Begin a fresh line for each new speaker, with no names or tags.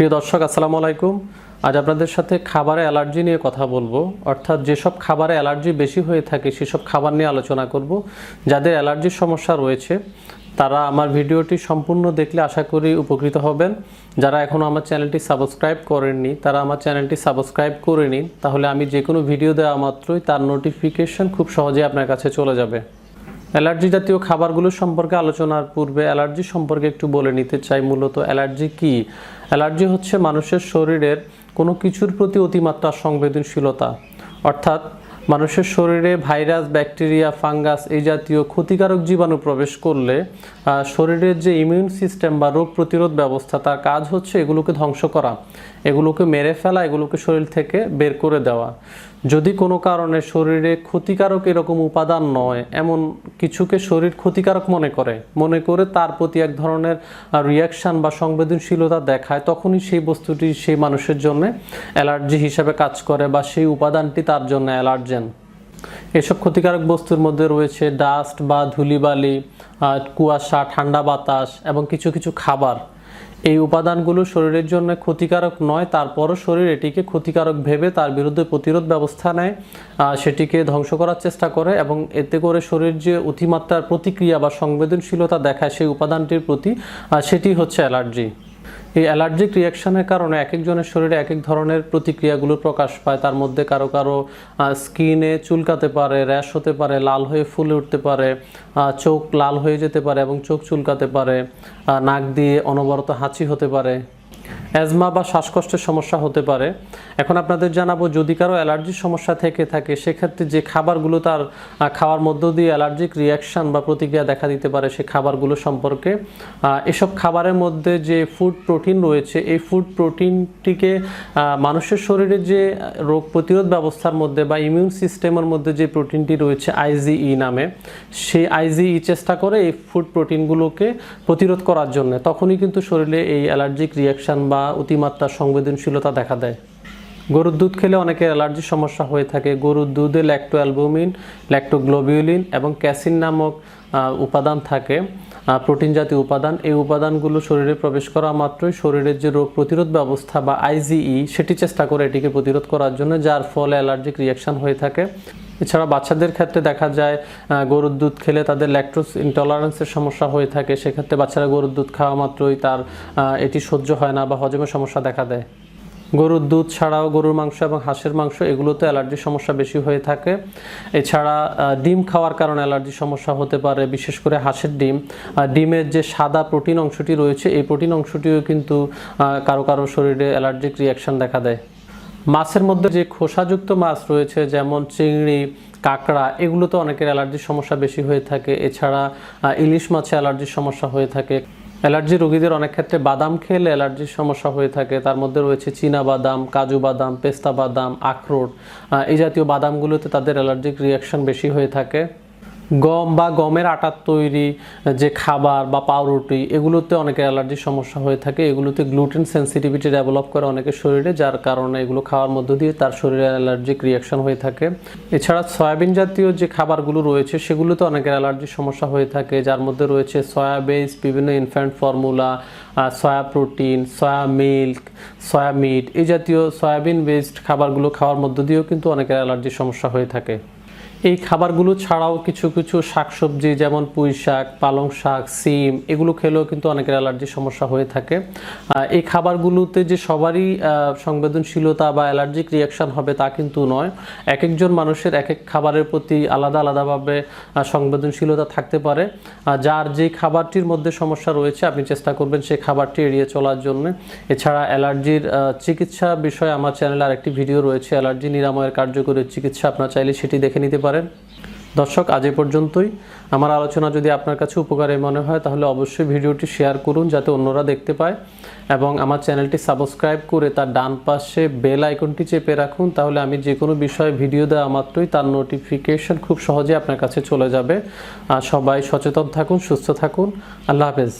প্রিয় দর্শক, আসসালামু আলাইকুম। আজ আপনাদের সাথে খাবারে অ্যালার্জি নিয়ে কথা বলব। অর্থাৎ যেসব খাবারে অ্যালার্জি বেশি হয়ে থাকে, সেসব খাবার নিয়ে আলোচনা করব। যাদের অ্যালার্জির সমস্যা রয়েছে, তারা আমার ভিডিওটি সম্পূর্ণ দেখলে আশা করি উপকৃত হবেন। যারা এখনও আমার চ্যানেলটি সাবস্ক্রাইব করেননি, তারা আমার চ্যানেলটি সাবস্ক্রাইব করে নিন। তাহলে আমি যে কোনো ভিডিও দেওয়া মাত্রই তার নোটিফিকেশন খুব সহজে আপনার কাছে চলে যাবে। অ্যালার্জি জাতীয় খাবারগুলো সম্পর্কে আলোচনার পূর্বে অ্যালার্জি সম্পর্কে একটু বলে নিতে চাই, মূলত অ্যালার্জি কি? অ্যালার্জি হচ্ছে মানুষের শরীরের কোনো কিছুর প্রতি অতিমাত্রা সংবেদনশীলতা। অর্থাৎ মানুষের শরীরে ভাইরাস, ব্যাকটেরিয়া, ফাঙ্গাস এই জাতীয় ক্ষতিকারক জীবাণু প্রবেশ করলে শরীরের যে ইমিউন সিস্টেম বা রোগ প্রতিরোধ ব্যবস্থা, তার কাজ হচ্ছে এগুলোকে ধ্বংস করা, এগুলোকে মেরে ফেলা, এগুলোকে শরীর থেকে বের করে দেওয়া। যদি কোনো কারণে শরীরে ক্ষতিকারক এরকম উপাদান নয়, এমন কিছুকে শরীর ক্ষতিকারক মনে করে মনে করে তার প্রতি এক ধরনের রিয়াকশান বা সংবেদনশীলতা দেখায়, তখনই সেই বস্তুটি সেই মানুষের জন্য অ্যালার্জি হিসাবে কাজ করে বা সেই উপাদানটি তার জন্য অ্যালার্জেন। এসব ক্ষতিকারক বস্তুর মধ্যে রয়েছে ডাস্ট বা ধুলিবালি কুয়াশা, ঠান্ডা বাতাস এবং কিছু কিছু খাবার। এই উপাদানগুলো শরীরের জন্য ক্ষতিকারক নয়, তারপরও শরীর এটিকে ক্ষতিকারক ভেবে তার বিরুদ্ধে প্রতিরোধ ব্যবস্থা নেয় সেটিকে ধ্বংস করার চেষ্টা করে এবং এতে করে শরীর যে অতিমাত্রার প্রতিক্রিয়া বা সংবেদনশীলতা দেখায় সেই উপাদানটির প্রতি সেটি হচ্ছে অ্যালার্জি। এই অ্যালার্জিক রিয়াকশনের কারণে এক একজনের শরীরে এক এক ধরনের প্রতিক্রিয়াগুলো প্রকাশ পায়। তার মধ্যে কারও কারও স্কিনে চুলকাতে পারে র্যাশ হতে পারে, লাল হয়ে ফুলে উঠতে পারে চোখ লাল হয়ে যেতে পারে এবং চোখ চুলকাতে পারে নাক দিয়ে অনবরত হাঁচি হতে পারে। অ্যাজমা বা শ্বাসকষ্টের সমস্যা হতে পারে। এখন আপনাদের জানাব, যদি কারও অ্যালার্জির সমস্যা থেকে থাকে, সেক্ষেত্রে যে খাবারগুলো তার খাওয়ার মধ্য দিয়ে অ্যালার্জিক রিয়াকশন বা প্রতিক্রিয়া দেখা দিতে পারে সেই খাবারগুলো সম্পর্কে। এসব খাবারের মধ্যে যে ফুড প্রোটিন রয়েছে, এই ফুড প্রোটিনটিকে মানুষের শরীরে যে রোগ প্রতিরোধ ব্যবস্থার মধ্যে বা ইমিউন সিস্টেমের মধ্যে যে প্রোটিনটি রয়েছে আইজিই নামে সেই আইজিই চেষ্টা করে এই ফুড প্রোটিনগুলোকে প্রতিরোধ করার জন্য। তখনই কিন্তু শরীরে এই অ্যালার্জিক রিয়াকশন বা অতিমাত্রা সংবেদনশীলতা দেখা দেয়। গরুর দুধ খেলে অনেকের অ্যালার্জির সমস্যা হয়ে থাকে। গরুর দুধে ল্যাক্টো অ্যালবুমিন ল্যাক্টোগ্লোবিউলিন এবং ক্যাসিন নামক উপাদান থাকে। প্রোটিন জাতীয় উপাদান। এই উপাদানগুলো শরীরে প্রবেশ করা মাত্রই শরীরের যে রোগ প্রতিরোধ ব্যবস্থা বা আইজিই সেটি চেষ্টা করে এটিকে প্রতিরোধ করার জন্য, যার ফলে অ্যালার্জিক রিয়াকশন হয়ে থাকে। এছাড়া বাচ্চাদের ক্ষেত্রে দেখা যায় গরুর দুধ খেলে তাদের ল্যাকটোস ইনটলারেন্সের সমস্যা হয়ে থাকে। সেক্ষেত্রে বাচ্চারা গরুর দুধ খাওয়া মাত্রই তার এটি সহ্য হয় না বা হজমের সমস্যা দেখা দেয়। গরুর দুধ ছাড়াও গরুর মাংস এবং হাঁসের মাংস, এগুলোতে অ্যালার্জির সমস্যা বেশি হয়ে থাকে। এছাড়া ডিম খাওয়ার কারণে অ্যালার্জির সমস্যা হতে পারে, বিশেষ করে হাঁসের ডিম। ডিমের যে সাদা প্রোটিন অংশটি রয়েছে, এই প্রোটিন অংশটিও কিন্তু কারও কারও শরীরে অ্যালার্জিক রিয়াকশন দেখা দেয়। মাছের মধ্যে যে খোসাযুক্ত মাছ রয়েছে, যেমন চিংড়ি, কাঁকড়া এগুলোতে অনেকের অ্যালার্জির সমস্যা বেশি হয়ে থাকে। এছাড়া ইলিশ মাছে অ্যালার্জির সমস্যা হয়ে থাকে। অ্যালার্জি রোগীদের অনেক ক্ষেত্রে বাদাম খেলে অ্যালার্জির সমস্যা হয়ে থাকে। তার মধ্যে রয়েছে চীনা বাদাম, কাজু বাদাম, পেস্তা বাদাম, আখরোট এই জাতীয় বাদামগুলোতে তাদের অ্যালার্জিক রিয়াকশন বেশি হয়ে থাকে। গম বা গমের আটার তৈরি, যে খাবার বা পাউরুটি, এগুলোতে অনেকের অ্যালার্জির সমস্যা হয়ে থাকে। এগুলোতে গ্লুটেন সেন্সিটিভিটি ডেভেলপ করে অনেকের শরীরে, যার কারণে এগুলো খাওয়ার মধ্য দিয়ে তার শরীরে অ্যালার্জিক রিয়াকশন হয়ে থাকে। এছাড়া সয়াবিন জাতীয় যে খাবারগুলো রয়েছে, সেগুলোতে অনেকের অ্যালার্জির সমস্যা হয়ে থাকে, যার মধ্যে রয়েছে সয়া বেস, বিভিন্ন infant formula soya protein, soya milk, soya meat. এই জাতীয় সয়াবিন বেসড খাবারগুলো খাওয়ার মধ্য দিয়েও কিন্তু অনেকের অ্যালার্জির সমস্যা হয়ে থাকে। এই খাবারগুলো ছাড়াও কিছু কিছু শাকসবজি, যেমন পুঁই শাক, পালং শাক, সিম, এগুলো খেলেও কিন্তু অনেকের অ্যালার্জির সমস্যা হয়ে থাকে। এই খাবারগুলোতে যে সবারই সংবেদনশীলতা বা অ্যালার্জিক রিয়াকশন হবে তা কিন্তু নয়। এক একজন মানুষের এক এক খাবারের প্রতি আলাদা আলাদাভাবে সংবেদনশীলতা থাকতে পারে। যার যে খাবারটির মধ্যে সমস্যা রয়েছে, আপনি চেষ্টা করবেন সেই খাবারটি এড়িয়ে চলার জন্য। এছাড়া অ্যালার্জির চিকিৎসা বিষয়ে আমার চ্যানেলে আরেকটি ভিডিও রয়েছে, অ্যালার্জি নিরাময়ের কার্যকরী চিকিৎসা, আপনার চাইলে সেটি দেখে নিতে পারেন। দর্শক, আজ এ পর্যন্তই। আমার আলোচনা যদি আপনার কাছে উপকারে মনে হয়, তাহলে অবশ্যই ভিডিওটি শেয়ার করুন যাতে অন্যরা দেখতে পায় এবং আমার চ্যানেলটি সাবস্ক্রাইব করে তার ডান পাশে বেল আইকনটি চেপে রাখুন। তাহলে আমি যে কোনো বিষয়ে ভিডিও দেওয়া মাত্রই তার নোটিফিকেশন খুব সহজে আপনার কাছে চলে যাবে। আর সবাই সচেতন থাকুন, সুস্থ থাকুন। আল্লাহ হাফেজ।